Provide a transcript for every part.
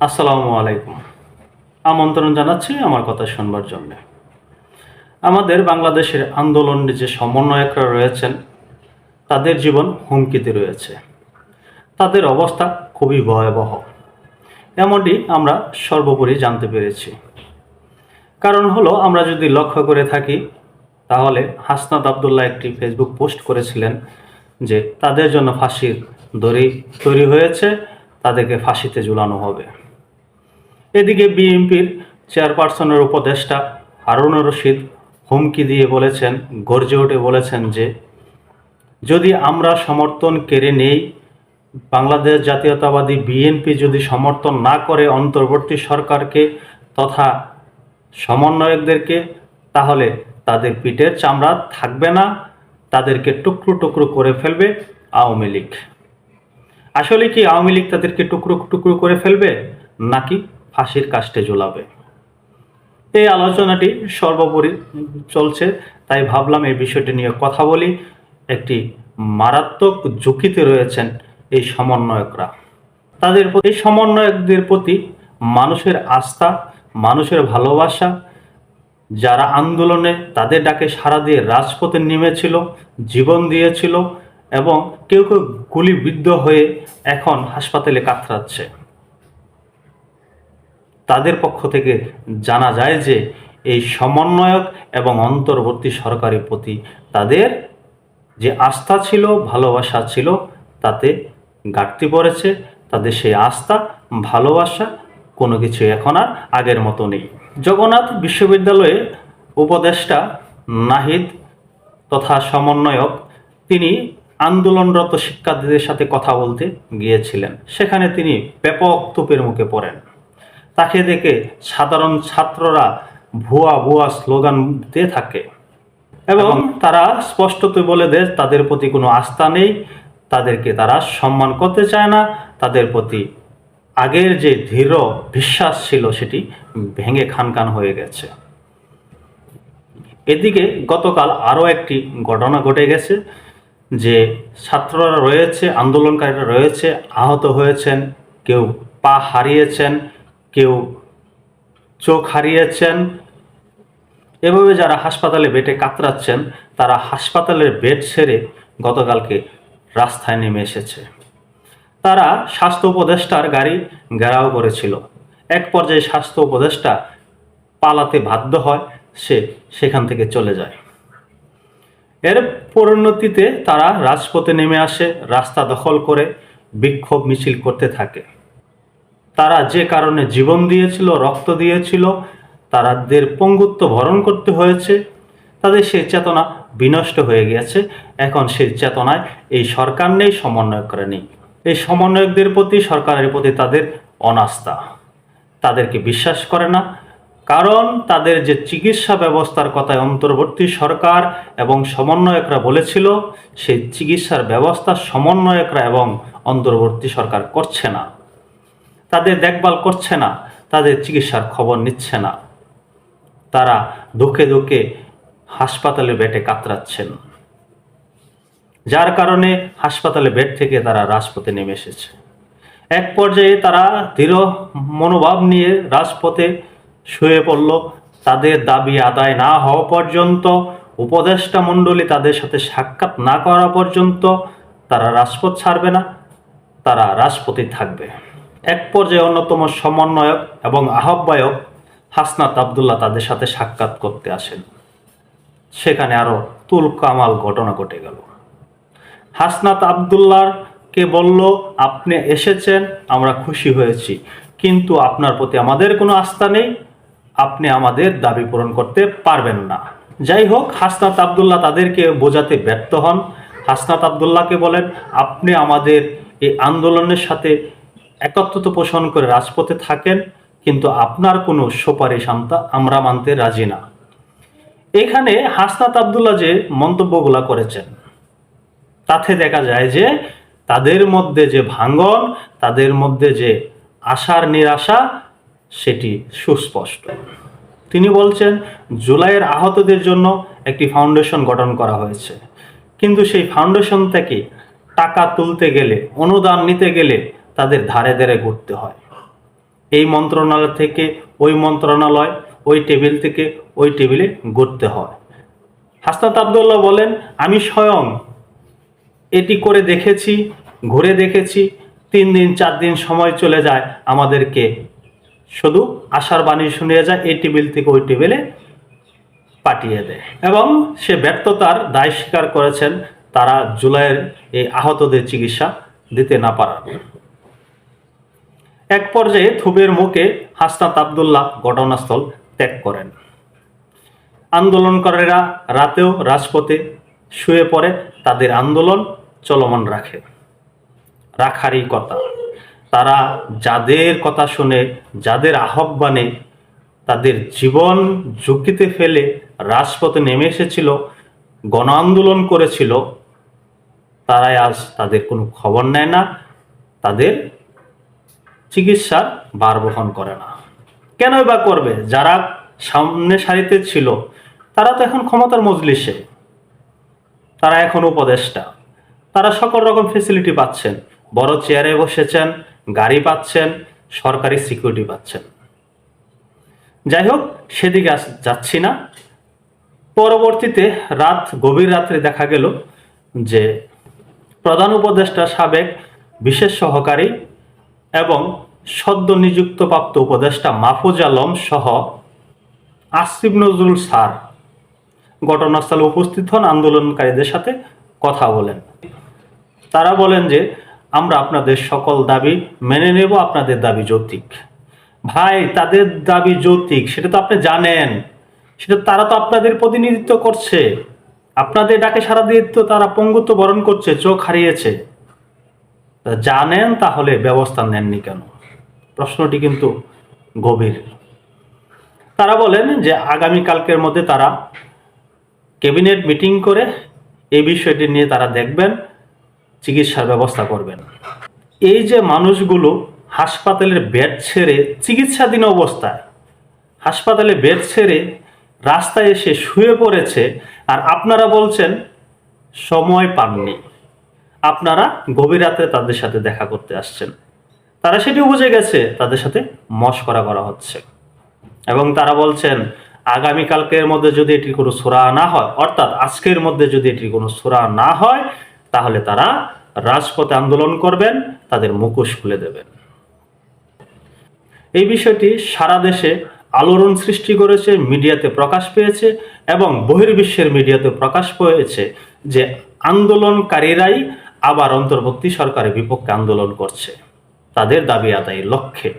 আসসালামু আলাইকুম। আমন্ত্রণ জানাচ্ছি আমার কথা শুনবার জন্য। আমাদের বাংলাদেশের আন্দোলনে যে সমন্বয়করা রয়েছেন, তাদের জীবন হুমকিতে রয়েছে। তাদের অবস্থা খুবই ভয়াবহ। এমনটি আমরা সর্বোপরি জানতে পেরেছি। কারণ হলো, আমরা যদি লক্ষ্য করে থাকি, তাহলে হাসনাত আবদুল্লাহ একটি ফেসবুক পোস্ট করেছিলেন যে, তাদের জন্য ফাঁসির দড়ি তৈরি হয়েছে, তাদেরকে ফাঁসিতে ঝুলানো হবে। এদিকে বিএনপির চেয়ারপারসনের উপদেষ্টা হারুনুর রশিদ হুমকি দিয়ে বলেছেন, গর্জে উঠে বলেছেন যে, যদি আমরা সমর্থন কেড়ে নেই, বাংলাদেশ জাতীয়তাবাদী বিএনপি যদি সমর্থন না করে অন্তর্বর্তী সরকারকে তথা সমন্বয়কদেরকে, তাহলে তাদের পিঠের চামড়া থাকবে না, তাদেরকে টুকরো টুকরো করে ফেলবে আওয়ামী লীগ। আসলে কি আওয়ামী লীগ তাদেরকে টুকরো টুকরো করে ফেলবে নাকি? ফাঁসির কাস্টে ঝোলাবে। এই আলোচনাটি সর্বোপরি চলছে, তাই ভাবলাম এই বিষয়টি নিয়ে কথা বলি। একটি মারাত্মক ঝুঁকিতে রয়েছেন এই সমন্বয়করা। তাদের প্রতি এই সমন্বয়কদের প্রতি মানুষের আস্থা, মানুষের ভালোবাসা, যারা আন্দোলনে তাদের ডাকে সারা দিয়ে রাজপথে নেমেছিল, জীবন দিয়েছিল এবং কেউ কেউ গুলিবিদ্ধ হয়ে এখন হাসপাতালে কাতরাচ্ছে। তাদের পক্ষ থেকে জানা যায় যে এই সমন্বয়ক এবং অন্তর্বর্তী সরকারের প্রতি তাদের যে আস্থা ছিল, ভালোবাসা ছিল, তাতে ঘাটতি পড়েছে। তাদের সেই আস্থা, ভালোবাসা কোনো কিছু এখন আর আগের মতো নেই। জগন্নাথ বিশ্ববিদ্যালয়ে উপদেষ্টা নাহিদ তথা সমন্বয়ক তিনি আন্দোলনরত শিক্ষার্থীদের সাথে কথা বলতে গিয়েছিলেন। সেখানে তিনি ব্যাপক তোপের মুখে পড়েন। তাকে দেখে সাধারণ ছাত্ররা ভুয়া ভুয়া স্লোগান দিয়ে থাকে। এবং তারা স্পষ্টতই বলে দেয় তাদের প্রতি কোনো আস্থা নেই তাদেরকে তারা সম্মান করতে চায় না তাদের প্রতি আগের যে দৃঢ় বিশ্বাস ছিল সেটি ভেঙে খানখান হয়ে গেছে। এদিকে গতকাল আরও একটি ঘটনা ঘটে গেছে যে ছাত্ররা রয়েছে আন্দোলনকারীরা রয়েছে আহত হয়েছেন কেউ পা হারিয়েছেন কেউ চোখ হারিয়েছেন। এভাবে যারা হাসপাতালে বেটে কাতরাচ্ছেন, তারা হাসপাতালের বেড ছেড়ে গতকালকে রাস্তায় নেমে এসেছে। তারা স্বাস্থ্য উপদেষ্টার গাড়ি ঘেরাও করেছিল। এক পর্যায়ে স্বাস্থ্য উপদেষ্টা পালাতে বাধ্য হয়, সে সেখান থেকে চলে যায়। এর পরিণতিতে তারা রাজপথে নেমে আসে, রাস্তা দখল করে বিক্ষোভ মিছিল করতে থাকে। তারা যে কারণে জীবন দিয়েছিল, রক্ত দিয়েছিল তাদের পঙ্গুত্ব ভরণ করতে হয়েছে, তাদের সেই চেতনা বিনষ্ট হয়ে গিয়েছে এখন সেই চেতনায় এই সরকার নেই সমন্বয়করা নেই। এই সমন্বয়কদের প্রতি, সরকারের প্রতি তাদের অনাস্থা। তাদেরকে বিশ্বাস করে না। কারণ তাদের যে চিকিৎসা ব্যবস্থার কথায় অন্তর্বর্তী সরকার এবং সমন্বয়করা বলেছিল, সেই চিকিৎসার ব্যবস্থা সমন্বয়করা এবং অন্তর্বর্তী সরকার করছে না। তাদের দেখভাল করছে না, তাদের চিকিৎসার খবর নিচ্ছে না। তারা দুঃখে দুঃখে হাসপাতালে বেটে কাতরাচ্ছেন। যার কারণে হাসপাতালে বেড থেকে তারা রাজপথে নেমে এসেছে। এক পর্যায়ে তারা দৃঢ় মনোভাব নিয়ে রাজপথে শুয়ে পড়ল। তাদের দাবি আদায় না হওয়া পর্যন্ত, উপদেষ্টা মণ্ডলী তাদের সাথে সাক্ষাৎ না করা পর্যন্ত তারা রাজপথ ছাড়বে না, তারা রাজপথে থাকবে। এক পর্যায়ে অন্যতম সমন্বয়ক এবং আহ্বায়ক হাসনাত আবদুল্লাহ তাদের সাথে সাক্ষাৎ করতে আসেন। সেখানে আরও তুল কামাল ঘটনা ঘটে গেল। হাসনাত আবদুল্লাহকে বলল, আপনি এসেছেন, আমরা খুশি হয়েছি। কিন্তু আপনার প্রতি আমাদের কোনো আস্থা নেই। আপনি আমাদের দাবি পূরণ করতে পারবেন না। যাই হোক, হাসনাত আবদুল্লাহ তাদেরকে বোঝাতে ব্যর্থ হন। হাসনাত আবদুল্লাহকে বলেন, আপনি আমাদের এই আন্দোলনের সাথে একত্রতা পোষণ করে রাজপথে থাকেন, কিন্তু আপনার কোনো সুপারিশ আমতা আমরা মানতে রাজি না। এখানে হাসনাত আবদুল্লাহ যে মন্তব্যগুলা করেছেন, তাতে দেখা যায় যে তাদের মধ্যে যে ভাঙ্গন তাদের মধ্যে যে আশার নিরাশা, সেটি সুস্পষ্ট। তিনি বলছেন, জুলাইয়ের আহতদের জন্য একটি ফাউন্ডেশন গঠন করা হয়েছে। কিন্তু সেই ফাউন্ডেশন থেকে টাকা তুলতে গেলে, অনুদান নিতে গেলে তাদের ধারে ধারে ঘুরতে হয়। এই মন্ত্রণালয় থেকে ওই মন্ত্রণালয়, ওই টেবিল থেকে ওই টেবিলে ঘুরতে হয়। হাসনাত আবদুল্লাহ বলেন, আমি স্বয়ং এটি করে দেখেছি, ঘুরে দেখেছি। তিন দিন, চার দিন সময় চলে যায় আমাদেরকে। শুধু আশার বাণী শুনিয়ে যায়, এই টেবিল থেকে ওই টেবিলে পাঠিয়ে দেয়। এবং সে ব্যর্থতার দায় স্বীকার করেছেন, তারা জুলাইয়ের এই আহতদের চিকিৎসা দিতে না পারার। এক পর্যায়ে থুবের মুখে হাসনাত আবদুল্লাহ ঘটনাস্থল ত্যাগ করেন। আন্দোলনকারীরা রাতেও রাজপথে শুয়ে পড়ে, তাদের আন্দোলন চলমান রাখে। রাখারই কথা। তারা যাদের কথা শুনে, যাদের আহ্বানে, তাদের জীবন ঝুঁকিতে ফেলে রাজপথে নেমে এসেছিল, গণ আন্দোলন করেছিল, তারাই আজ তাদের কোনো খবর নেয় না, তাদের চিকিৎসার ভার বহন করে না। কেনই বা করবে? যারা সামনে সারিতে ছিল, তারা তো এখন ক্ষমতার মজলিসে। তারা এখন উপদেষ্টা। তারা সকল রকম ফেসিলিটি পাচ্ছেন। বড় চেয়ারে বসেছেন, গাড়ি পাচ্ছেন, সরকারি সিকিউরিটি পাচ্ছেন। যাই হোক, সেদিকে যাচ্ছি না। পরবর্তীতে রাত, গভীর রাত্রে দেখা গেল যে প্রধান উপদেষ্টা সাবেক বিশেষ সহকারী এবং সদ্য নিযুক্ত প্রাপ্ত উপদেষ্টা মাহফুজ আলম সহ আসিফ নজরুল স্যার ঘটনাস্থলে উপস্থিত হন, আন্দোলনকারীদের সাথে কথা বলেন। তারা বলেন যে, আমরা আপনাদের সকল দাবি মেনে নেব, আপনাদের দাবি যৌক্তিক ভাই, তাদের দাবি যৌক্তিক সেটা তো আপনি জানেন। সেটা তারা তো আপনাদের প্রতিনিধিত্ব করছে। আপনাদের ডাকে সারা দিয়ে তো তারা পঙ্গুত্ব বরণ করছে, চোখ হারিয়েছে। জানেন, তাহলে ব্যবস্থা নেননি কেন? প্রশ্নটি কিন্তু গভীর। তারা বলেন যে আগামীকালকের মধ্যে তারা ক্যাবিনেট মিটিং করে এই বিষয়টি নিয়ে তারা দেখবেন, চিকিৎসার ব্যবস্থা করবেন। এই যে মানুষগুলো হাসপাতালের বেড ছেড়ে চিকিৎসাধীন অবস্থায়, হাসপাতালে বেড ছেড়ে রাস্তায় এসে শুয়ে পড়েছে, আর আপনারা বলছেন, সময় পাননি। আপনারা গভীর রাতে তাদের সাথে দেখা করতে আসছেন। তারা সেটি বুঝে গেছে, তাদের সাথে মস্করা করা হচ্ছে। এবং তারা বলছেন আগামীকালকের মধ্যে যদি এটির কোনো সুরা না হয়, অর্থাৎ আজকের মধ্যে যদি এটির কোনো সুরা না হয়, তাহলে তারা রাজপথে আন্দোলন করবেন, তাদের মুখোশ খুলে দেবেন। এই বিষয়টি সারা দেশে আলোড়ন সৃষ্টি করেছে, মিডিয়াতে প্রকাশ পেয়েছে এবং বহির্বিশ্বের মিডিয়াতে প্রকাশ পেয়েছে যে আন্দোলনকারীরাই আবার অন্তর্বর্তী সরকারের বিপক্ষে আন্দোলন করছে। তাদের দাবি আদায়ের লক্ষ্যে।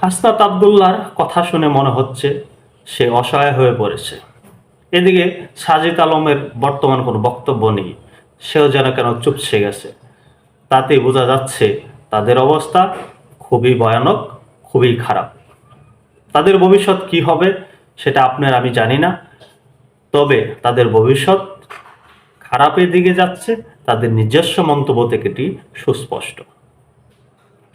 হাসনাত আবদুল্লাহর কথা শুনে মনে হচ্ছে সে অসহায় হয়ে পড়েছে। এদিকে সাজিদ আলমের বর্তমান কোনো বক্তব্য নেই, সেও যেন কেন চুপসে গেছে। তাতেই বোঝা যাচ্ছে তাদের অবস্থা খুবই ভয়ানক, খুবই খারাপ। তাদের ভবিষ্যৎ কি হবে সেটা আপনার আমি জানি না, তবে তাদের ভবিষ্যৎ খারাপের দিকে যাচ্ছে, তাদের নিজস্ব মন্তব্য থেকে এটি সুস্পষ্ট।